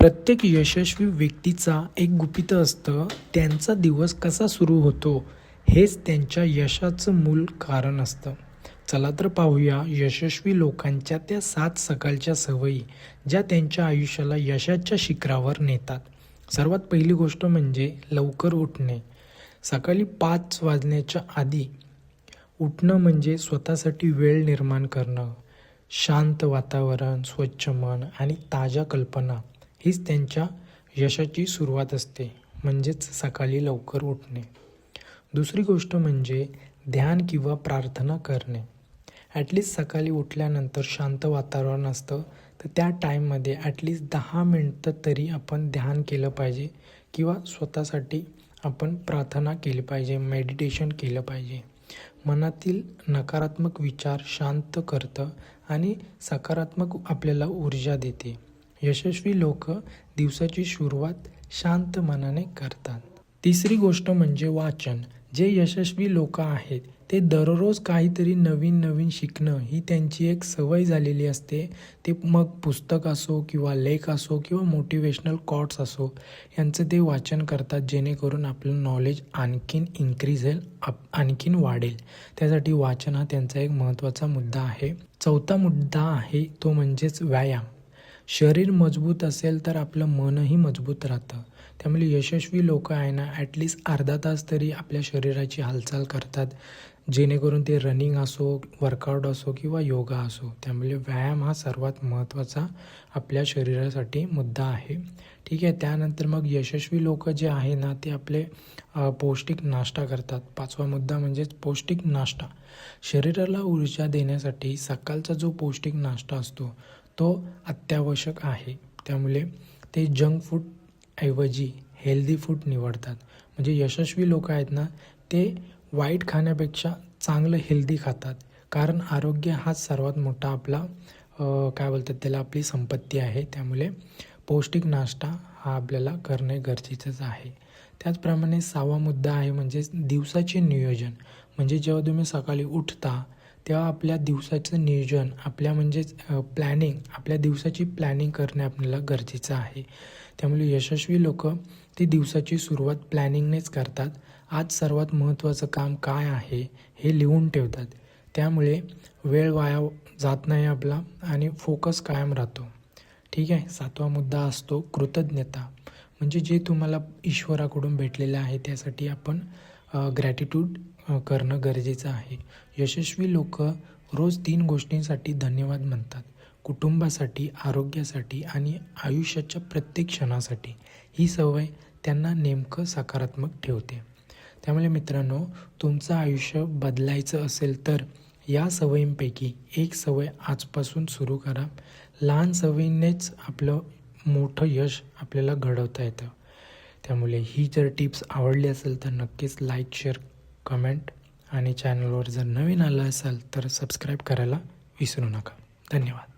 प्रत्येक यशस्वी व्यक्तीचा एक गुपित असतं त्यांचा दिवस कसा सुरू होतो हेच त्यांच्या यशाचं मूल कारण असतं. चला तर पाहूया यशस्वी लोकांच्या त्या सात सकाळच्या सवयी ज्या त्यांच्या आयुष्याला यशाच्या शिखरावर नेतात. सर्वात पहिली गोष्ट म्हणजे लवकर उठणे. सकाळी पाच वाजण्याच्या आधी उठणं म्हणजे स्वतःसाठी वेळ निर्माण करणं. शांत वातावरण स्वच्छ मन आणि ताज्या कल्पना. हीच त्यांच्या यशाची सुरुवात असते म्हणजेच सकाळी लवकर उठणे. दुसरी गोष्ट म्हणजे ध्यान किंवा प्रार्थना करणे. ॲटलिस्ट सकाळी उठल्यानंतर शांत वातावरण असतं तर त्या टाईममध्ये ॲटलिस्ट दहा मिनटं तरी आपण ध्यान केलं पाहिजे किंवा स्वतःसाठी आपण प्रार्थना केली पाहिजे मेडिटेशन केलं पाहिजे. मनातील नकारात्मक विचार शांत करतं आणि सकारात्मक आपल्याला ऊर्जा देते. यशस्वी लोक दिवसाची सुरुवात शांत मनाने करतात. तिसरी गोष्ट म्हणजे वाचन. जे यशस्वी लोक आहेत ते दररोज काहीतरी नवीन नवीन शिकणं ही त्यांची एक सवय झालेली असते. ते मग पुस्तक असो किंवा लेख असो किंवा मोटिवेशनल कॉट्स असो यांचं ते वाचन करतात जेणेकरून आपलं नॉलेज आणखीन इन्क्रीज होईल आप आणखीन वाढेल. त्यासाठी वाचन हा त्यांचा एक महत्त्वाचा मुद्दा आहे. चौथा मुद्दा आहे तो म्हणजेच व्यायाम. शरीर मजबूत असेल तर आपलं मनही मजबूत राहतं. त्यामुळे यशस्वी लोक आहे ना ॲटलिस्ट अर्धा तास तरी आपल्या शरीराची हालचाल करतात. जेणेकरून ते रनिंग असो वर्कआउट असो किंवा योगा असो. त्यामुळे व्यायाम हा सर्वात महत्त्वाचा आपल्या शरीरासाठी मुद्दा आहे. ठीक आहे त्यानंतर मग यशस्वी लोक जे आहे ना ते आपले पौष्टिक नाश्ता करतात. पाचवा मुद्दा म्हणजेच पौष्टिक नाश्ता. शरीराला ऊर्जा देण्यासाठी सकाळचा जो पौष्टिक नाश्ता असतो तो अत्यावश्यक आहे. त्यामुळे ते जंक फूड ऐवजी हेल्दी फूड निवडतात. म्हणजे यशस्वी लोक आहेत ना ते वाईट खाण्यापेक्षा चांगलं हेल्दी खातात. कारण आरोग्य हाच सर्वात मोठा आपला काय बोलतात त्याला आपली संपत्ती आहे. त्यामुळे पौष्टिक नाश्ता हा आपल्याला करणे गरजेचंच आहे. त्याचप्रमाणे सहावा मुद्दा आहे म्हणजेच दिवसाचे नियोजन. म्हणजे जेव्हा तुम्ही सकाळी उठता तेव्हा आपल्या दिवसाचं नियोजन आपल्या म्हणजेच प्लॅनिंग आपल्या दिवसाची प्लॅनिंग करणे आपल्याला गरजेचं आहे. त्यामुळे यशस्वी लोक ती दिवसाची सुरुवात प्लॅनिंगनेच करतात. आज सर्वात महत्त्वाचं काम काय आहे हे लिहून ठेवतात. त्यामुळे वेळ वाया जात नाही आपला आणि फोकस कायम राहतो. ठीक आहे? सातवा मुद्दा असतो कृतज्ञता. म्हणजे जे तुम्हाला ईश्वराकडून भेटलेलं आहे त्यासाठी आपण ग्रॅटिट्यूड करणं गरजेचं आहे. यशस्वी लोक रोज तीन गोष्टींसाठी धन्यवाद म्हणतात. कुटुंबासाठी आरोग्यासाठी आणि आयुष्याच्या प्रत्येक क्षणासाठी. ही सवय त्यांना नेमकं सकारात्मक ठेवते. त्यामुळे मित्रांनो तुमचं आयुष्य बदलायचं असेल तर या सवयींपैकी एक सवय आजपासून सुरू करा. लहान सवयीनेच आपलं मोठं यश आपल्याला घडवता येतं. त्यामुळे ही जर टिप्स आवडली असेल तर नक्कीच लाईक शेअर कमेंट आणि चॅनलवर जर नवीन आलं असाल तर सबस्क्राईब करायला विसरू नका. धन्यवाद.